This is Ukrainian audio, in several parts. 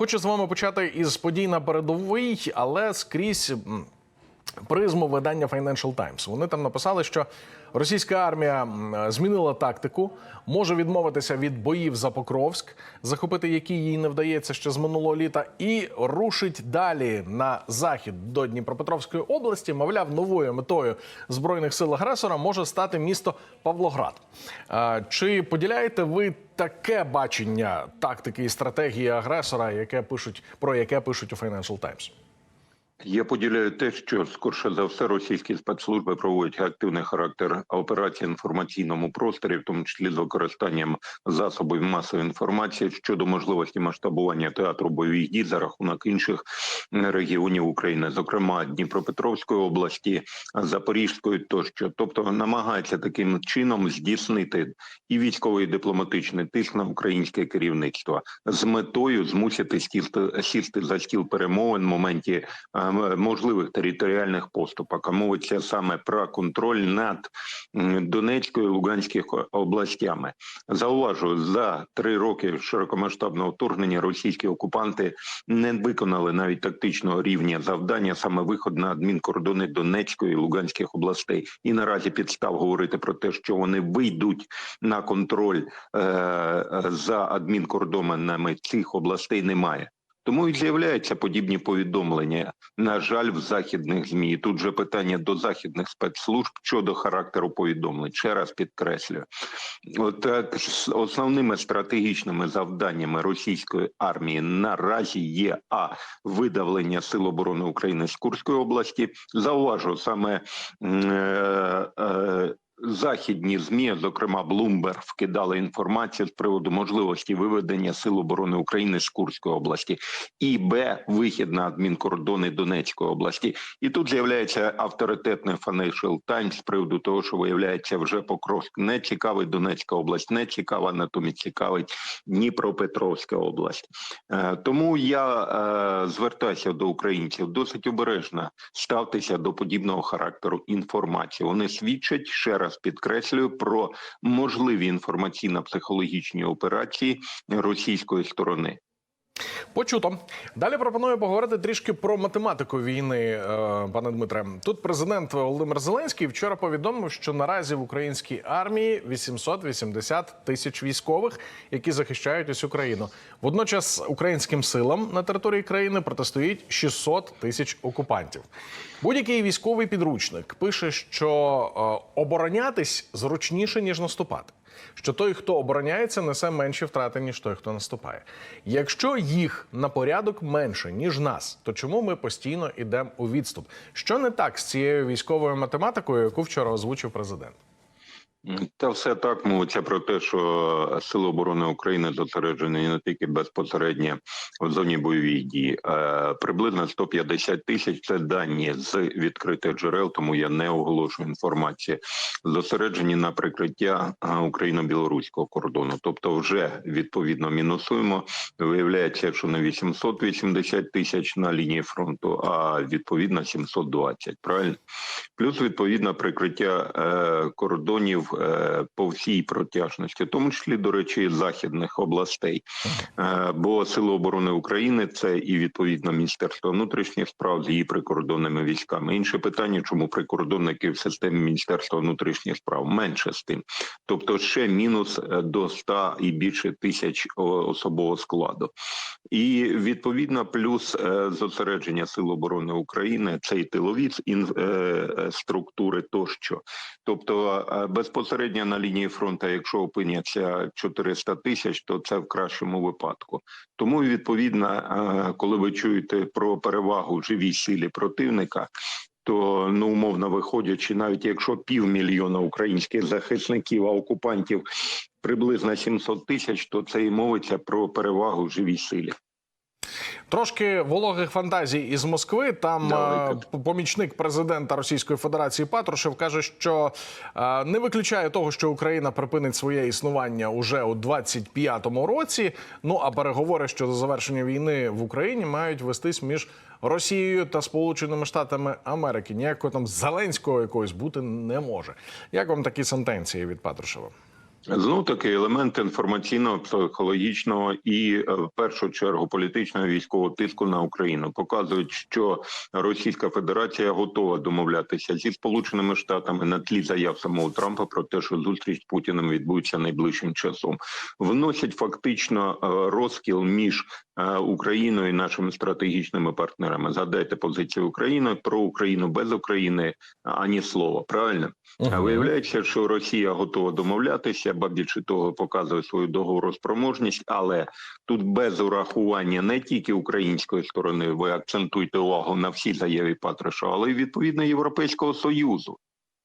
Хочу з вами почати із подій на передовій, але скрізь призму видання Financial Times. Вони там написали, що російська армія змінила тактику, може відмовитися від боїв за Покровськ, захопити які їй не вдається ще з минулого літа, і рушить далі на захід до Дніпропетровської області. Мовляв, новою метою збройних сил агресора може стати місто Павлоград. Чи поділяєте ви таке бачення тактики і стратегії агресора, яке пишуть про яке пишуть у Financial Times? Я поділяю те, що скорше за все російські спецслужби проводять активний характер операції в інформаційному просторі, в тому числі з використанням засобів масової інформації щодо можливості масштабування театру бойових дій за рахунок інших регіонів України, зокрема Дніпропетровської області, Запорізької тощо, тобто намагається таким чином здійснити і військовий і дипломатичний тиск на українське керівництво з метою змусити сісти за стіл перемовин в моменті е, можливих територіальних поступок. А мовиться саме про контроль над Донецькою і Луганською областями. Зауважу, за три роки широкомасштабного вторгнення російські окупанти не виконали навіть тактичного рівня завдання саме виход на адмінкордони Донецької і Луганських областей. І наразі підстав говорити про те, що вони вийдуть на контроль е, е, за адмінкордонами цих областей, немає. Тому і з'являються подібні повідомлення. На жаль, в західних змі І тут же питання до західних спецслужб щодо характеру повідомлень. Ще раз підкреслюю, отак з основними стратегічними завданнями російської армії наразі є а видавлення сил оборони України з Курської області. Зауважу саме. Е, е, Західні змі, зокрема Bloomberg, вкидали інформацію з приводу можливості виведення сил оборони України з Курської області, і Б вихід на адмінкордони Донецької області. І тут з'являється авторитетний Financial Times з приводу того, що виявляється вже Покровськ не цікавий Донецька область, не цікава, натомість цікавить Дніпропетровська область. Е, Тому я е, звертаюся до українців досить обережно ставтеся до подібного характеру інформації. Вони свідчать ще раз підкреслюю про можливі інформаційно-психологічні операції російської сторони. Почуто. Далі пропоную поговорити трішки про математику війни, е, пане Дмитре. Тут президент Володимир Зеленський вчора повідомив, що наразі в українській армії 880 тисяч військових, які захищають усю країну. Водночас українським силам на території країни протистоїть 600 тисяч окупантів. Будь-який військовий підручник пише, що е, оборонятись зручніше ніж наступати що той, хто обороняється, несе менші втрати, ніж той, хто наступає. Якщо їх на порядок менше, ніж нас, то чому ми постійно йдемо у відступ? Що не так з цією військовою математикою, яку вчора озвучив президент? Та все так мовиться про те, що сили оборони України зосереджені не тільки безпосередньо в зоні бойових дій. Приблизно 150 тисяч це дані з відкритих джерел, тому я не оголошую інформації. Зосереджені на прикриття україно-білоруського кордону. Тобто, вже відповідно мінусуємо. Виявляється, що не 880 тисяч на лінії фронту, а відповідно 720, Правильно, плюс відповідно прикриття е, кордонів е, по всій протяжності, в тому числі до речі, західних областей. Е, бо Сили оборони України це і відповідно Міністерство внутрішніх справ з її прикордонними військами. Інше питання, чому прикордонники в системі Міністерства внутрішніх справ менше з тим, тобто ще мінус е, до 100 і більше тисяч особового складу, і відповідно плюс зосередження Сил оборони України це і тилові структури тощо, тобто е, безпосередньо на лінії фронту, якщо опиняться 400 тисяч, то це в кращому випадку. Тому відповідно, е, коли ви чуєте про перевагу живій силі противника. То ну умовно виходячи, навіть якщо півмільйона українських захисників, а окупантів приблизно 700 тисяч, то це і мовиться про перевагу живій силі. Трошки вологих фантазій із Москви. Там Давайте. е, помічник президента Російської Федерації Патрушев каже, що е, не виключає того, що Україна припинить своє існування уже у 25-му році. Ну а переговори щодо завершення війни в Україні мають вестись між Росією та Сполученими Штатами Америки. Ніякого там Зеленського якогось бути не може. Як вам такі сентенції від Патрушева? Знов таки елемент інформаційного, психологічного і е, в першу чергу політичного військового тиску на Україну показують, що Російська Федерація готова домовлятися зі Сполученими Штатами на тлі заяв самого Трампа про те, що зустріч з Путіним відбудеться найближчим часом. Вносять фактично е, розкіл між е, Україною і нашими стратегічними партнерами. Згадайте позицію України про Україну без України ані слова. Правильно. А Виявляється, що Росія готова домовлятися, ба більше того, показує свою договороспроможність, але тут без урахування не тільки української сторони, ви акцентуєте увагу на всі заяві Патриша, але й відповідно Європейського союзу.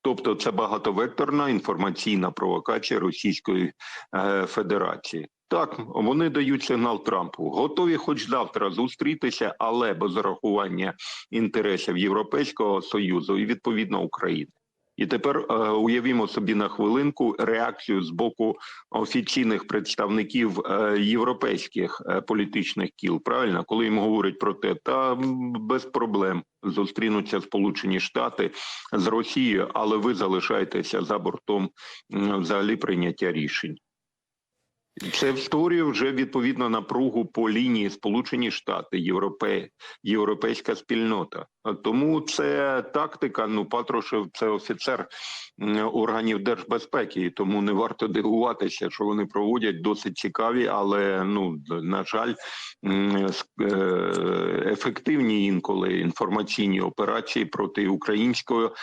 Тобто це багатовекторна інформаційна провокація Російської е, Федерації. Так, вони дають сигнал Трампу, готові хоч завтра зустрітися, але без урахування інтересів Європейського союзу і відповідно України. І тепер е, уявімо собі на хвилинку реакцію з боку офіційних представників е, європейських е, політичних кіл. Правильно, коли їм говорять про те, та без проблем зустрінуться Сполучені Штати з Росією, але ви залишаєтеся за бортом взагалі прийняття рішень. Це створює вже відповідно напругу по лінії Сполучені Штати, Європе, європейська спільнота. Тому це тактика. Ну Патрушев це офіцер органів держбезпеки, тому не варто дивуватися, що вони проводять досить цікаві, але ну на жаль, е, ефективні інколи інформаційні операції проти українського е,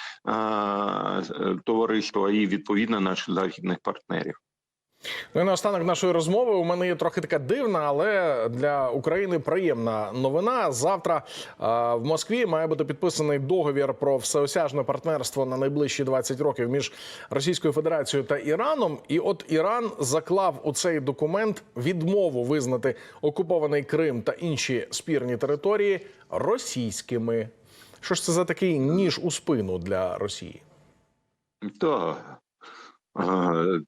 товариства і відповідно наших західних партнерів. Ну і наостанок нашої розмови у мене є трохи така дивна, але для України приємна новина. Завтра в Москві має бути підписаний договір про всеосяжне партнерство на найближчі 20 років між Російською Федерацією та Іраном. І от Іран заклав у цей документ відмову визнати окупований Крим та інші спірні території російськими. Що ж це за такий ніж у спину для Росії? Так.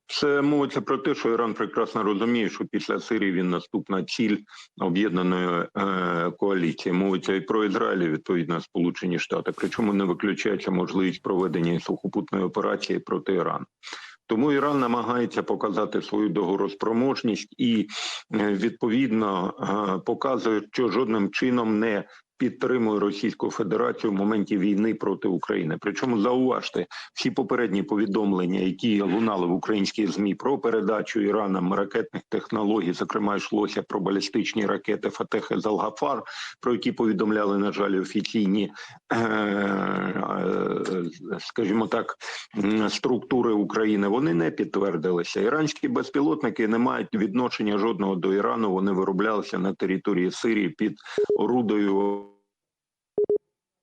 Це мовиться про те, що Іран прекрасно розуміє, що після Сирії він наступна ціль об'єднаної е, коаліції. Мовиться і про Ізраїль, відповідно, Сполучені Штати. Причому не виключається можливість проведення сухопутної операції проти Ірану. Тому Іран намагається показати свою договороспроможність і е, відповідно е, показує, що жодним чином не підтримує Російську Федерацію в моменті війни проти України. Причому зауважте всі попередні повідомлення, які лунали в українській змі про передачу Іраном ракетних технологій, зокрема йшлося про балістичні ракети Фатех і Залгафар, про які повідомляли на жаль офіційні, е, е, скажімо так, структури України. Вони не підтвердилися. Іранські безпілотники не мають відношення жодного до Ірану. Вони вироблялися на території Сирії під орудою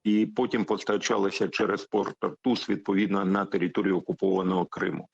і потім постачалися через порт Тартус, відповідно на територію окупованого Криму.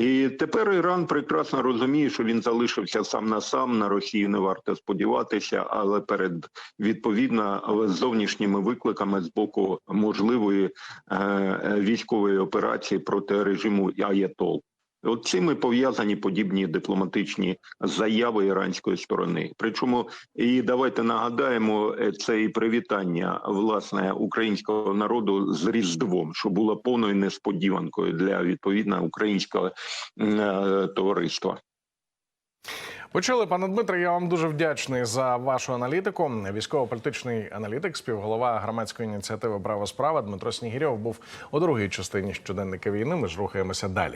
І тепер Іран прекрасно розуміє, що він залишився сам на сам на Росію. Не варто сподіватися, але перед відповідно зовнішніми викликами з боку можливої е, е, військової операції проти режиму Аятол. От цими пов'язані подібні дипломатичні заяви іранської сторони. Причому і давайте нагадаємо е, це і привітання власне українського народу з Різдвом, що було повною несподіванкою для відповідно українського е, товариства. Почули, пане Дмитре, я вам дуже вдячний за вашу аналітику. Військово-політичний аналітик, співголова громадської ініціативи Право справа Дмитро Снігірьов був у другій частині щоденника війни. Ми ж рухаємося далі.